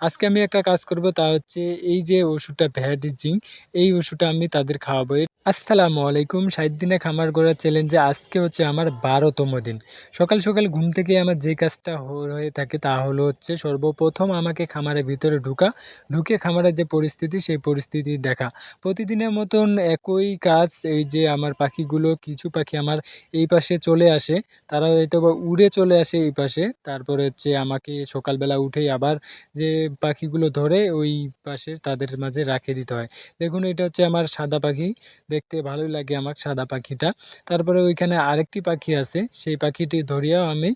আজকে আমি একটা কাজ করব, তা হচ্ছে এই যে ওষুধটা ভ্যাডিজিং, এই ওষুধটা আমি তাদের খাওয়াবো। আসসালামু আলাইকুম, ষাট দিনে খামার গড়া চ্যালেঞ্জে আজকে হচ্ছে আমার বারোতম দিন। সকাল সকাল ঘুম থেকে আমার যে কাজটা হয়ে থাকে তা হলো হচ্ছে সর্বপ্রথম আমাকে খামারের ভিতরে ঢুকা, ঢুকে খামারের যে পরিস্থিতি সেই পরিস্থিতি দেখা। প্রতিদিনের মতন একই কাজ, এই যে আমার পাখিগুলো কিছু পাখি আমার এই পাশে চলে আসে, তারা হয়তো বা উড়ে চলে আসে এই পাশে, তারপরে হচ্ছে আমাকে সকালবেলা উঠেই আবার যে পাখিগুলো ধরে ওই পাশে তাদের মাঝে রাখে দিতে হয়। দেখুন, এটা হচ্ছে আমার সাদা পাখি। দেখতে ভালোই লাগে আমার সাদা পাখিটা। তারপরে ওইখানে আরেকটি পাখি আছে, সেই পাখিটি ধরিয়াও আমি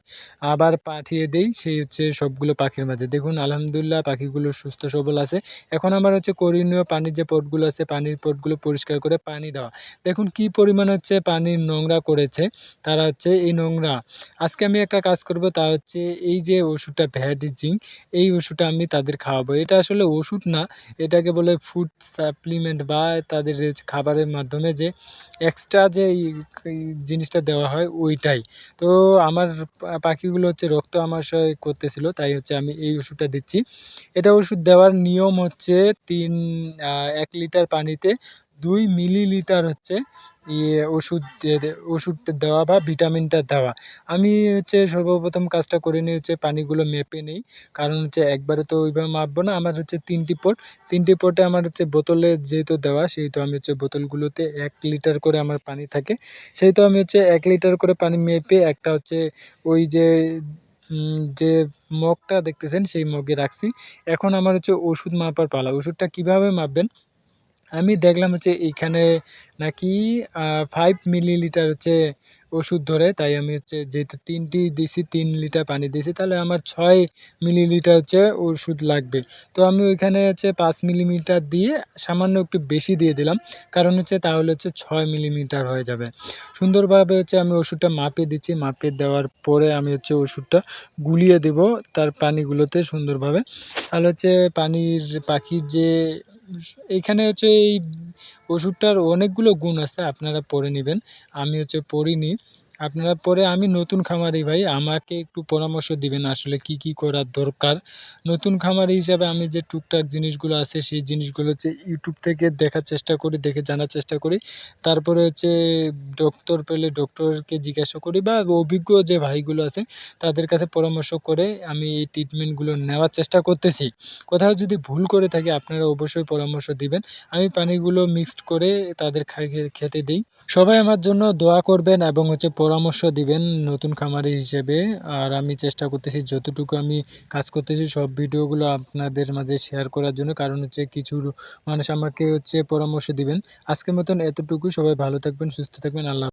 আবার পাঠিয়ে দেই, সেই হচ্ছে সবগুলো পাখির মাঝে। দেখুন, আলহামদুলিল্লাহ পাখিগুলো সুস্থ সবল আছে। এখন আমার হচ্ছে করণীয় পানির যে পটগুলো আছে, পানির পটগুলো পরিষ্কার করে পানি দেওয়া। দেখুন, কি পরিমাণ হচ্ছে পানির নোংরা করেছে তারা হচ্ছে এই নোংরা। আজকে আমি একটা কাজ করব, তা হচ্ছে এই যে ওষুধটা ভ্যাডিজিং এই ওষুধটা আমি তাদের খাওয়াবো। এটা আসলে ওষুধ না, এটাকে বলে ফুড সাপ্লিমেন্ট বা তাদের খাবারের মাধ্যমে যে এক্সট্রা যে জিনিসটা দেওয়া হয় ওইটাই। তো আমার পাখিগুলো হচ্ছে রক্ত আমাশয় করতেছিল, তাই হচ্ছে আমি এই ওষুধটা দিচ্ছি। এটা ওষুধ দেওয়ার নিয়ম হচ্ছে তিন এক লিটার পানিতে দুই মিলিলিটার হচ্ছে ইয়ে ওষুধ ওষুধটা দেওয়া বা ভিটামিনটা দেওয়া। আমি হচ্ছে সর্বপ্রথম কাজটা করে নিই হচ্ছে পানিগুলো মেপে নিই। কারণ হচ্ছে একবারে তো ওইভাবে মাপবো না। আমার হচ্ছে তিনটি পট। তিনটি পটে আমার হচ্ছে বোতলে যেহেতু দেওয়া, সেহেতু আমি হচ্ছে বোতলগুলোতে এক লিটার করে আমার পানি থাকে। সেহেতু আমি হচ্ছে এক লিটার করে পানি মেপে একটা হচ্ছে ওই যে যে মগটা দেখতেছেন সেই মগে রাখছি। এখন আমার হচ্ছে ওষুধ মাপার পালা। ওষুধটা কীভাবে মাপবেন? আমি দেখলাম হচ্ছে এইখানে নাকি ফাইভ মিলিলিটার হচ্ছে ওষুধ ধরে, তাই আমি হচ্ছে যেহেতু তিনটি দিছি, তিন লিটার পানি দিছি, তাহলে আমার ছয় মিলিলিটার হচ্ছে ওষুধ লাগবে। তো আমি ওইখানে হচ্ছে পাঁচ মিলিমিটার দিয়ে সামান্য একটু বেশি দিয়ে দিলাম, কারণ হচ্ছে তাহলে হচ্ছে ছয় মিলিমিটার হয়ে যাবে। সুন্দরভাবে হচ্ছে আমি ওষুধটা মাপে দিচ্ছি মাপে দেওয়ার পরে আমি হচ্ছে ওষুধটা গুলিয়ে দেব তার পানিগুলোতে সুন্দরভাবে। তাহলে হচ্ছে পানির পাখির যে এইখানে হচ্ছে এই ওষুধটার অনেকগুলো গুণ আছে আপনারা পড়ে নেবেন। আমি হচ্ছে পড়িনি। আপনারা পরে আমি নতুন খামারি ভাই, আমাকে একটু পরামর্শ দিবেন আসলে কি কি করার দরকার। নতুন খামারি হিসাবে আমি যে টুকটাক জিনিসগুলো আছে, সেই জিনিসগুলো হচ্ছে ইউটিউব থেকে দেখার চেষ্টা করি, দেখে জানার চেষ্টা করি। তারপরে হচ্ছে ডক্টর পেলে ডক্টরকে জিজ্ঞাসা করি বা অভিজ্ঞ যে ভাইগুলো আছে, তাদের কাছে পরামর্শ করে আমি এই ট্রিটমেন্টগুলো নেওয়ার চেষ্টা করতেছি। কোথাও যদি ভুল করে থাকি, আপনারা অবশ্যই পরামর্শ দিবেন। আমি পানিগুলো মিক্সড করে তাদের খেতে দিই। সবাই আমার জন্য দোয়া করবেন এবং হচ্ছে পরামর্শ দিবেন নতুন খামারি হিসেবে। আর আমি চেষ্টা করতেছি, যতটুকু আমি কাজ করতেছি, সব ভিডিওগুলো আপনাদের মাঝে শেয়ার করার জন্য। কারণ হচ্ছে কিছু মানুষ আমাকে হচ্ছে পরামর্শ দিবেন। আজকের মতন এতটুকু। সবাই ভালো থাকবেন, সুস্থ থাকবেন। আল্লাহ